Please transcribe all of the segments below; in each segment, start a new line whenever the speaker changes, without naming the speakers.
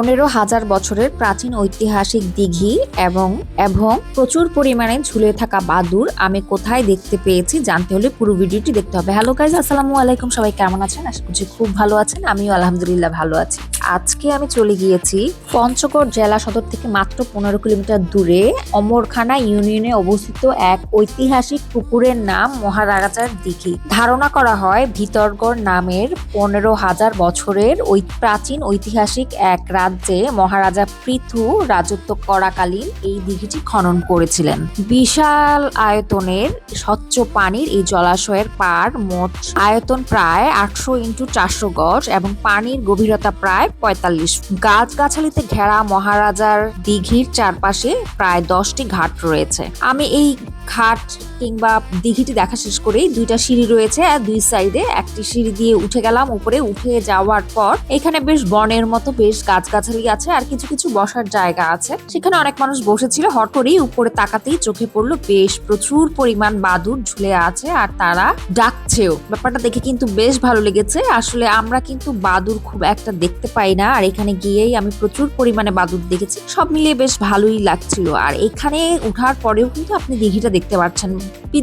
পনেরো হাজার বছরের প্রাচীন ঐতিহাসিক দিঘি এবং এবং প্রচুর পরিমাণে ঝুলে থাকা বাদুর আমি কোথায় দেখতে পেয়েছি জানতে হলে পুরো ভিডিওটি দেখতে হবে। হ্যালো গাইজ আসসালামু আলাইকুম। সবাই কেমন আছেন? আশা করছি খুব ভালো আছেন। আমিও আলহামদুলিল্লাহ ভালো আছি। আজকে আমি চলে গিয়েছি পঞ্চগড় জেলা সদর থেকে মাত্র পনেরো কিলোমিটার দূরে অমরখানা ইউনিয়নে অবস্থিত এক ঐতিহাসিক পুকুরের নাম মহারাজার দিঘি। ধারণা করা হয় ভিতরগড় নামের পনেরো হাজার বছরের ওই প্রাচীন ঐতিহাসিক এক রাজ্যে মহারাজা পৃথু রাজত্ব করাকালীন এই দিঘিটি খনন করেছিলেন। বিশাল আয়তনের স্বচ্ছ পানির এই জলাশয়ের পার মোট আয়তন প্রায় আটশো ইন্টু চারশো গজ এবং পানির গভীরতা প্রায় পঁয়তাল্লিশ। গাছগাছালিতে ঘেরা মহারাজার দিঘির চারপাশে প্রায় দশটি ঘাট রয়েছে। আমি এই ঘাট কিংবা দিঘিটি দেখা শেষ করেই দুইটা সিঁড়ি রয়েছে আর দুই সাইডে একটি সিঁড়ি দিয়ে উঠে গেলাম। উপরে উঠে যাওয়ার পর এখানে বেশ বনের মতো বেশ গাছগাছালি আছে আর কিছু কিছু বসার জায়গা আছে। সেখানে অনেক মানুষ বসেছিল হট করেই উপরে তাকাতেই চোখে পড়ল বেশ প্রচুর পরিমাণ বাদুর ঝুলে আছে আর তারা ডাকছেও। ব্যাপারটা দেখে কিন্তু বেশ ভালো লেগেছে। আসলে আমরা কিন্তু বাদুর খুব একটা দেখতে পাই না আর এখানে গিয়েই আমি প্রচুর পরিমাণে বাদুর দেখেছি। সব মিলিয়ে বেশ ভালোই লাগছিল। আর এখানে উঠার পরেও কিন্তু আপনি দিঘিটা দেখতে পাচ্ছেন।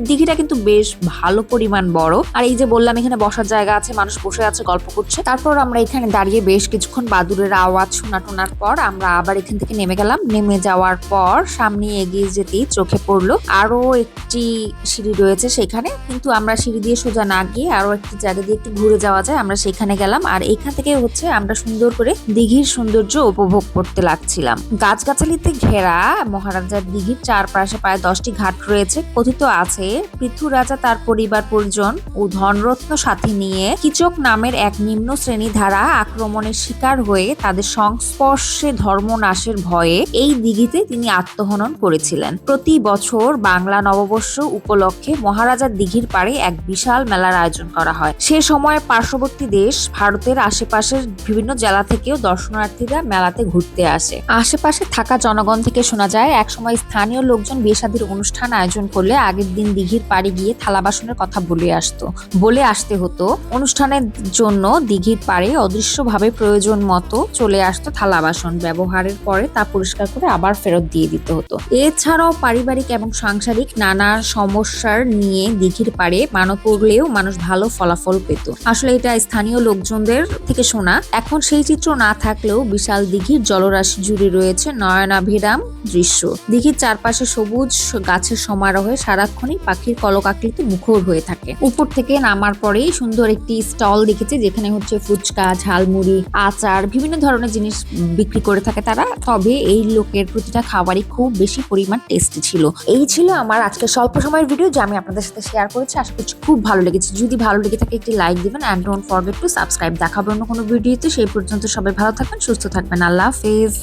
দিঘিটা কিন্তু বেশ ভালো পরিমাণ বড়। আর এই যে বললাম, এখানে বসার জায়গা আছে, মানুষ বসে আছে, গল্প করছে। তারপর আমরা এখানে দাঁড়িয়ে বেশ কিছুক্ষণ বাদুরের আওয়াজ শোনা টোনার পর আমরা আবার এখান থেকে নেমে গেলাম। নেমে যাওয়ার পর সামনে এগিয়ে যেতেই চোখে পড়ল। আরও একটি সিঁড়ি রয়েছে সেখানে। কিন্তু আমরা সিঁড়ি দিয়ে সোজা না গিয়ে আরও একটি জায়গা দিয়ে একটু ঘুরে যাওয়া যায়। আমরা সেখানে গেলাম আর এখান থেকে হচ্ছে আমরা সুন্দর করে দিঘির সৌন্দর্য উপভোগ করতে লাগছিলাম। গাছগাছালিতে ঘেরা মহারাজার দিঘির চারপাশে প্রায় দশটি ঘাট রয়েছে কথিত আছে পৃথু রাজা তার পরিবার পরিজন ও ধনরত্ন সাথে নিয়ে কিচক নামের এক নিম্ন শ্রেণি ধারা আক্রমণের শিকার হয়ে তাদের সংস্পর্শে ধর্ম নাশের ভয়ে এই দিঘিতে তিনি আত্মহনন করেছিলেন। প্রতি বছর বাংলা নববর্ষ উপলক্ষে মহারাজার দিঘির পাড়ে এক বিশাল মেলার আয়োজন করা হয়। সে সময় পার্শ্ববর্তী দেশ, ভারতের আশেপাশের বিভিন্ন জেলা থেকেও দর্শনার্থীরা মেলাতে ঘুরতে আসে। আশেপাশে থাকা জনগণ থেকে শোনা যায়, একসময় স্থানীয় লোকজন বিয়ে অনুষ্ঠান আয়োজন করলে আগের দিন দিঘির পাড়ে গিয়ে থালা বাসনের কথা বলে আসতো, বলে আসতে হতো। অনুষ্ঠানের জন্য দিঘির পাড়ে অদৃশ্যভাবে প্রয়োজন মতো চলে আসতো থালা বাসন। ব্যবহারের পরে তা পরিষ্কার করে আবার ফেরত দিয়ে দিতে হতো। এছাড়াও পারিবারিক এবং সাংসারিক নানা সমস্যার নিয়ে দিঘির পাড়ে মানত করলেও মানুষ ভালো ফলাফল পেত। আসলে এটা স্থানীয় লোকজনদের থেকে শোনা। এখন সেই চিত্র না থাকলেও বিশাল দিঘির জলরাশি জুড়ে রয়েছে নয়নাভিরাম দৃশ্য। দিঘির চারপাশে সবুজ গাছের সমারোহে সারাক্ষণই পাখির কলকাকলিতে মুখর হয়ে থাকে। উপর থেকে নামার পরেই সুন্দর একটি স্টল দেখেছি, যেখানে হচ্ছে ফুচকা, ঝালমুড়ি, আচার, বিভিন্ন ধরনের জিনিস বিক্রি করে থাকে তারা। তবে এই লোকের প্রতিটা খাবারই খুব বেশি পরিমাণ টেস্টি ছিল। এই ছিল আমার আজকে স্বল্প সময়ের ভিডিও যা আমি আপনাদের সাথে শেয়ার করেছি। আশা করছি খুব ভালো লেগেছে। যদি ভালো লেগে থাকে, একটি লাইক দিবেন। And don't forget to subscribe দেখাবো অন্য কোনো ভিডিওতে সেই পর্যন্ত সবাই ভালো থাকবেন, সুস্থ থাকবেন। আল্লাহ হাফেজ।